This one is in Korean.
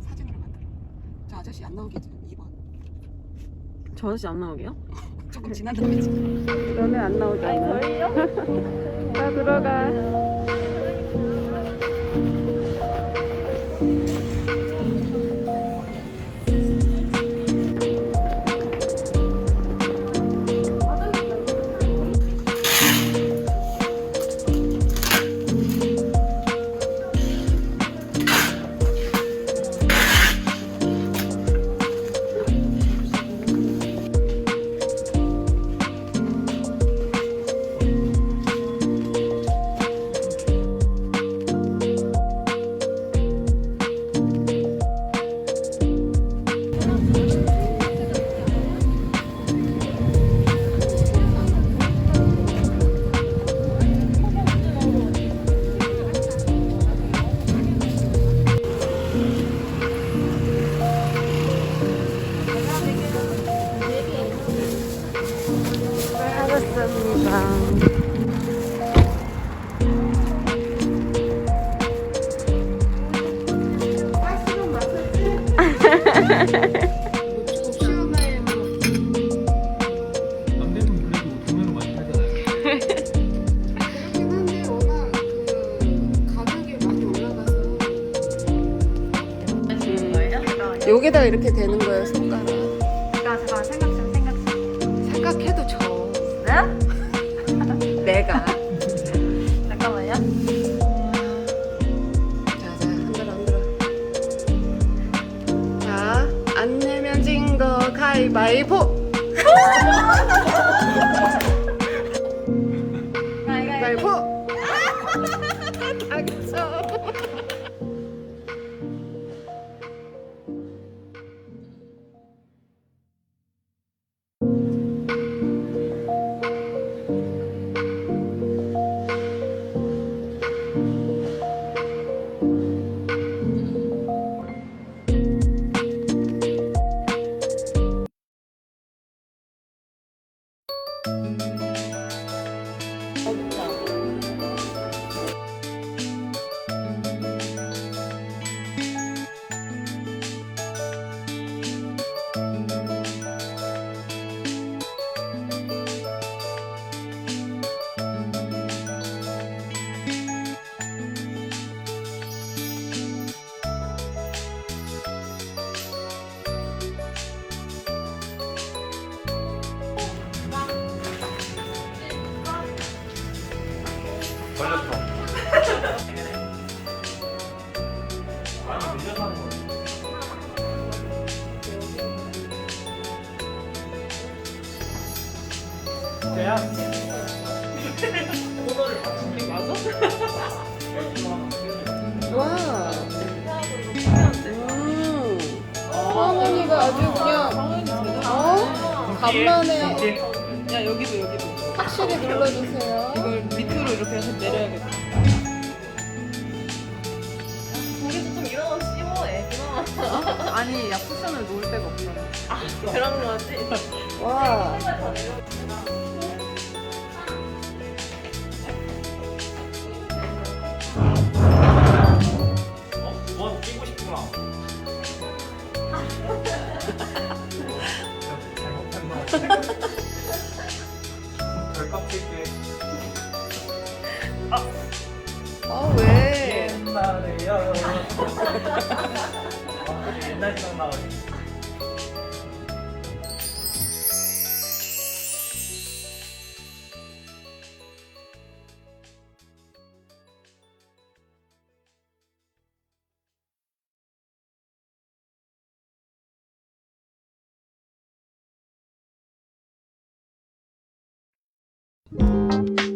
사진으로 만들어. 저 아저씨 안 나오게 해주면 2번. 저 아저씨 안 나오게요? 조금 지난 다음에 찍어. 너네 안 나오잖아. 나 들어가. 알았습니다. 남대문 그래도 도매로 많이 팔잖아요. 그렇긴 한데 워낙 그 가격이 많이 올라가서. 여기다 이렇게 되는 거예요 손가락. 잠깐 잠깐 생각 좀 생각 좀. 생각해도 져. 야. 코너를 받친 게 맞아? 와. 음. 성은이가 아주 그냥 어? 간만에 야 여기도 여기도. 확실히 눌러주세요. 이걸 밑으로 이렇게 해서 내려야겠다. 우리도 좀 일어나 씹어해. 일어나. 아니 야 쿠션을 놓을 데가 없잖아. 그런 거지. 와. 어? 잘못한 말. 별값 칠게. 아 왜? 옛날에요. 아, 옛날 생각 나가지고. 아